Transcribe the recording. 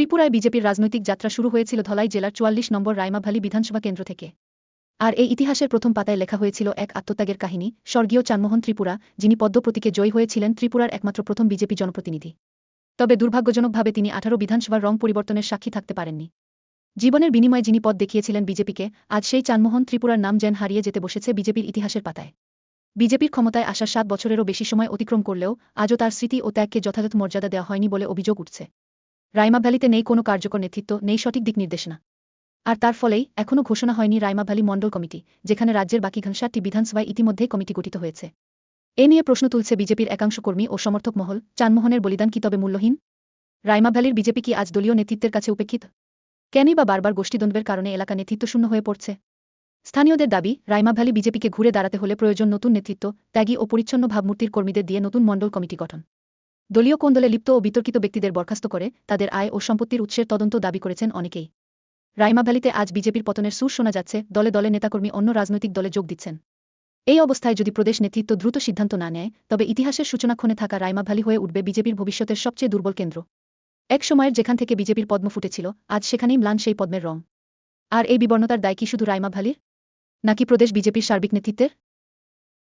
ত্রিপুরায় বিজেপির রাজনৈতিক যাত্রা শুরু হয়েছিল ধলাই জেলার চুয়াল্লিশ নম্বর রাইমাভালি বিধানসভা কেন্দ্র থেকে। আর এই ইতিহাসের প্রথম পাতায় লেখা হয়েছিল এক আত্মত্যাগের কাহিনী, স্বর্গীয় চানমোহন ত্রিপুরা, যিনি পদ্ম প্রতীকে জয়ী হয়েছিলেন ত্রিপুরার একমাত্র প্রথম বিজেপি জনপ্রতিনিধি। তবে দুর্ভাগ্যজনকভাবে তিনি আঠারো বিধানসভার রং পরিবর্তনের সাক্ষী থাকতে পারেননি। জীবনের বিনিময়ে যিনি পদ দেখিয়েছিলেন বিজেপিকে, আজ সেই চানমোহন ত্রিপুরার নাম যেন হারিয়ে যেতে বসেছে বিজেপির ইতিহাসের পাতায়। বিজেপির ক্ষমতায় আসার সাত বছরেরও বেশি সময় অতিক্রম করলেও, আজও তার স্মৃতি ও ত্যাগকে যথাযথ মর্যাদা দেওয়া হয়নি বলে অভিযোগ উঠছে। রাইমা ভ্যালিতে নেই কোনো কার্যকর নেতৃত্ব, নেই সঠিক দিক নির্দেশনা। আর তার ফলেই এখনও ঘোষণা হয়নি রাইমা ভ্যালি মণ্ডল কমিটি, যেখানে রাজ্যের বাকি ঘনসারটি বিধানসভায় ইতিমধ্যেই কমিটি গঠিত হয়েছে। এ নিয়ে প্রশ্ন তুলছে বিজেপির একাংশ কর্মী ও সমর্থক মহল। চানমোহনের বলিদান কি তবে মূল্যহীন? রাইমা ভ্যালির বিজেপি কি আজ দলীয় নেতৃত্বের কাছে উপেক্ষিত? কেনই বা বারবার গোষ্ঠীদ্বন্দ্বের কারণে এলাকা নেতৃত্বশূন্য হয়ে পড়ছে? স্থানীয়দের দাবি রাইমা ভ্যালি বিজেপিকে ঘুরে দাঁড়াতে হলে প্রয়োজন নতুন নেতৃত্ব, ত্যাগী ও পরিচ্ছন্ন ভাবমূর্তির কর্মীদের দিয়ে নতুন মণ্ডল কমিটি গঠন। দলীয় কোন্দলে লিপ্ত ও বিতর্কিত ব্যক্তিদের বরখাস্ত করে তাদের আয় ও সম্পত্তির উৎসের তদন্ত দাবি করেছেন অনেকেই। রাইমা ভ্যালিতে আজ বিজেপির পতনের সুর শোনা যাচ্ছে, দলে দলে নেতাকর্মী অন্য রাজনৈতিক দলে যোগ দিচ্ছেন। এই অবস্থায় যদি প্রদেশ নেতৃত্ব দ্রুত সিদ্ধান্ত না নেয়, তবে ইতিহাসের সূচনাক্ষণে থাকা রাইমা ভ্যালি হয়ে উঠবে বিজেপির ভবিষ্যতের সবচেয়ে দুর্বল কেন্দ্র। এক সময়ের যেখান থেকে বিজেপির পদ্ম ফুটেছিল, আজ সেখানেই ম্লান সেই পদ্মের রং। আর এই বিবর্ণতার দায় কি শুধু রাইমা ভ্যালির? নাকি প্রদেশ বিজেপির সার্বিক নেতৃত্বের?